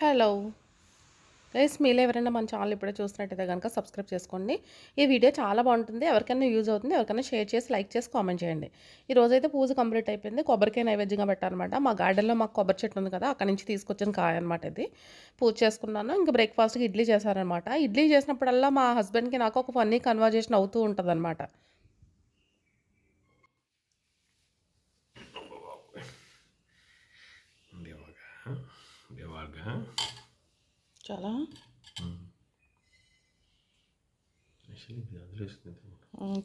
Hello guys మీలో ఎవరైనా మన ఛానల్ ఇప్పుడే చూసినట్టయితే కనుక సబ్స్క్రైబ్ చేసుకోండి. ఈ వీడియో చాలా బాగుంటుంది. ఎవరికైనా యూజ్ అవుతుంది. ఎవరికైనా షేర్ చేసి లైక్ చేసి కామెంట్ చేయండి. ఈ రోజైతే పూజ కంప్లీట్ అయిపోయింది. కొబ్బరికాయ నైవేద్యంగా పెట్టాలన్నమాట. మా గార్డెన్లో మాకు కొబ్బరి చెట్టు ఉంది కదా అక్కడ నుంచి తీసుకొచ్చిన కాయ అనమాట ఇది. పూజ చేసుకున్నాను. ఇంకా బ్రేక్ఫాస్ట్కి ఇడ్లీ చేశారనమాట ఇడ్లీ చేసినప్పుడల్లా మా హస్బెండ్కి నాకు ఒక ఫన్నీ కన్వర్జేషన్ అవుతూ ఉంటుంది అనమాట దేవాగా దేవాగా చాలా.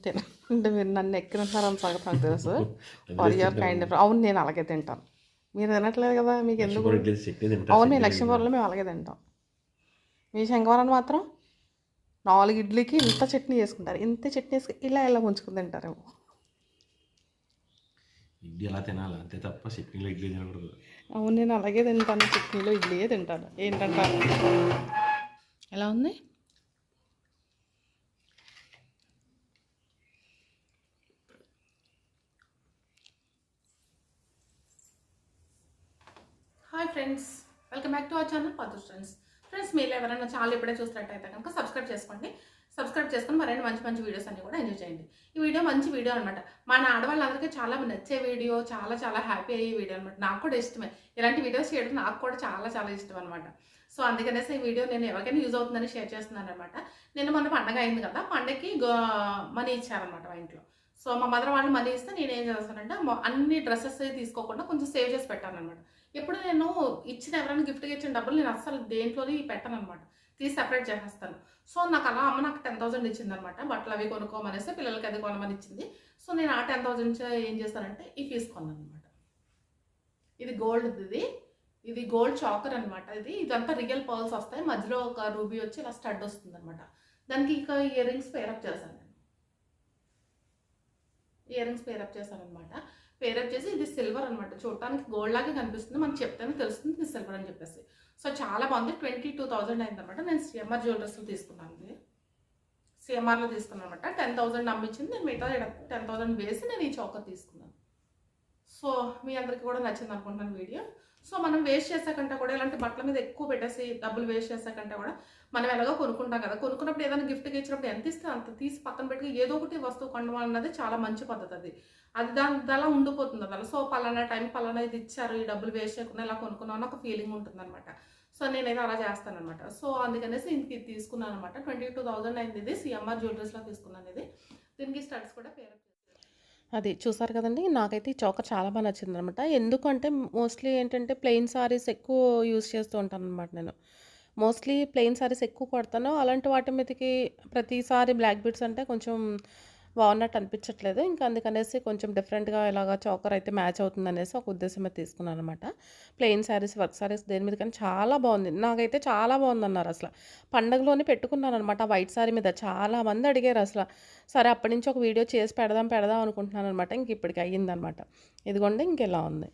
తినంటే మీరు నన్ను ఎక్కినంటారని సంగతి నాకు తెలుసు. ఫర్ యువర్ కైండ్ అవును నేను అలాగే తింటాను. మీరు తినట్లేదు కదా మీకు ఎందుకు? అవును మేము లక్ష్మీపురంలో మేము అలాగే తింటాం. మీ శంకవరం మాత్రం నాలుగు ఇడ్లీకి ఇంత చట్నీ చేసుకుంటారు. ఇంత చట్నీ వేసుకు ఇలా ఇలా ఉంచుకుని తింటారేమో. ఇడ్లీ ఎలా తినాలి? అంతే తప్ప చట్నీలో ఇడ్లీ తినకూడదు. అవును నేను అలాగే తింటాను. చట్నీలో ఇడ్లీయే తింటాను. ఏంటంటారు? ఎలా ఉంది? Hi friends welcome back to our channel పదు friends friends మీరు ఎవరైనా ఛానల్ ఇప్పుడే చూసినట్టయితే కనుక సబ్స్క్రైబ్ చేసుకోండి. సబ్స్క్రైబ్ చేసుకుని మరిన్ని మంచి మంచి వీడియోస్ అన్ని కూడా ఎంజాయ్ చేయండి. ఈ వీడియో మంచి వీడియో అనమాట మన ఆడవాళ్ళందరికీ చాలా నచ్చే వీడియో చాలా చాలా హ్యాపీ అయ్యే వీడియో అనమాట నాకు కూడా ఇష్టమే. ఇలాంటి వీడియోస్ చేయడం నాకు కూడా చాలా చాలా ఇష్టం అనమాట సో అందుకనేసి ఈ వీడియో నేను ఎవరికైనా యూజ్ అవుతుందని షేర్ చేస్తున్నాను అనమాట నేను మొన్న పండగ అయింది కదా పండగకి మనీ ఇచ్చారనమాట మా ఇంట్లో. సో మా మదర్ వాళ్ళు మనీ ఇస్తే నేను ఏం చేస్తానంటే అన్ని డ్రెస్సెస్ తీసుకోకుండా కొంచెం సేవ్ చేసి పెట్టాను అనమాట ఎప్పుడు నేను ఇచ్చిన ఎవరైనా గిఫ్ట్గా ఇచ్చిన డబ్బులు నేను అస్సలు దేంట్లోనే పెట్టాను అనమాట తీసి సెపరేట్ చేసేస్తాను. సో నాకు అలా అమ్మ నాకు టెన్ థౌసండ్ ఇచ్చింది అనమాట బట్టలు అవి కొనుక్కోమనేసి పిల్లలకి అది కొనమని ఇచ్చింది. సో నేను ఆ టెన్ థౌసండ్ ఏం చేస్తానంటే ఈ ఫీజు కొన్నాను అనమాట ఇది గోల్డ్ ఇది. ఇది గోల్డ్ చాకర్ అనమాట ఇది. ఇదంతా రియల్ పర్ల్స్ వస్తాయి. మధ్యలో ఒక రూబీ వచ్చి ఇలా స్టడ్ వస్తుంది అనమాట దానికి ఇక ఇయర్ రింగ్స్ పేరప్ చేశాను నేను. ఇయర్ రింగ్స్ పేరప్ చేశాను అనమాట పేరప్ చేసి ఇది సిల్వర్ అనమాట చూడటానికి గోల్డ్ లాగే కనిపిస్తుంది. మనకు చెప్తేనే తెలుస్తుంది ఇది సిల్వర్ అని చెప్పేసి. సో చాలా బాగుంది. ట్వంటీ టూ థౌజండ్ అయింది అనమాట నేను సిఎంఆర్ జ్యువెలర్స్లో తీసుకున్నాను ఇది సిఎంఆర్లో తీసుకున్నాను అనమాట టెన్ థౌసండ్ అమ్మించింది నేను మిగతా టెన్ థౌసండ్ వేసి నేను ఈ చౌక తీసుకున్నాను. సో మీ అందరికీ కూడా నచ్చింది అనుకుంటున్నాను వీడియో. సో మనం వేస్ట్ చేసాకంటే కూడా ఇలాంటి బట్టల మీద ఎక్కువ పెట్టేసి డబ్బులు వేస్ట్ చేసాకంటే కూడా మనం ఎలాగో కొనుక్కుంటాం కదా. కొనుక్కున్నప్పుడు ఏదైనా గిఫ్ట్గా ఇచ్చినప్పుడు ఎంత ఇస్తే అంత తీసి పక్కన పెట్టి ఏదో ఒకటి వస్తువు కొనడం అన్నది చాలా మంచి పద్ధతి అది. అది దాని అలా ఉండిపోతుంది అలా. సో పలానా టైం పలానా ఇది ఇచ్చారు ఈ డబ్బులు వేస్ట్ చేయకుండా ఇలా కొనుక్కున్నాం అని ఒక ఫీలింగ్ ఉంటుంది అనమాట సో నేనైతే అలా చేస్తాను అనమాట సో అందుకనేసి ఇంటికి తీసుకున్నాను అనమాట ట్వంటీ టూ థౌజండ్ అయింది ఇది. సిఎంఆర్ జ్యువెలరీస్లో తీసుకున్నాను ఇది. దీనికి స్టడ్స్ కూడా పేరు అది చూసారు కదండి? నాకైతే ఈ చౌక చాలా బాగా నచ్చింది అనమాట ఎందుకంటే మోస్ట్లీ ఏంటంటే ప్లెయిన్ సారీస్ ఎక్కువ యూస్ చేస్తూ ఉంటాను అనమాట నేను. మోస్ట్లీ ప్లెయిన్ సారీస్ ఎక్కువ కొడతాను. అలాంటి వాటి మీదకి ప్రతిసారి బ్లాక్ బీట్స్ అంటే కొంచెం బాగున్నట్టు అనిపించట్లేదు. ఇంకా అందుకనేసి కొంచెం డిఫరెంట్గా ఇలాగ చౌకర్ అయితే మ్యాచ్ అవుతుంది అనేసి ఒక ఉద్దేశం అయితే తీసుకున్నాను అనమాట ప్లెయిన్ శారీస్ వర్క్ శారీస్ దేని మీద కానీ చాలా బాగుంది. నాకైతే చాలా బాగుంది అన్నారు అసలు. పండగలోనే పెట్టుకున్నాను అనమాట వైట్ శారీ మీద. చాలా మంది అడిగారు అసలు. సరే అప్పటి నుంచి ఒక వీడియో చేసి పెడదాం పెడదాం అనుకుంటున్నాను అనమాట ఇంక ఇప్పటికి అయ్యిందనమాట ఇదిగోండి ఇంకెలా ఉంది.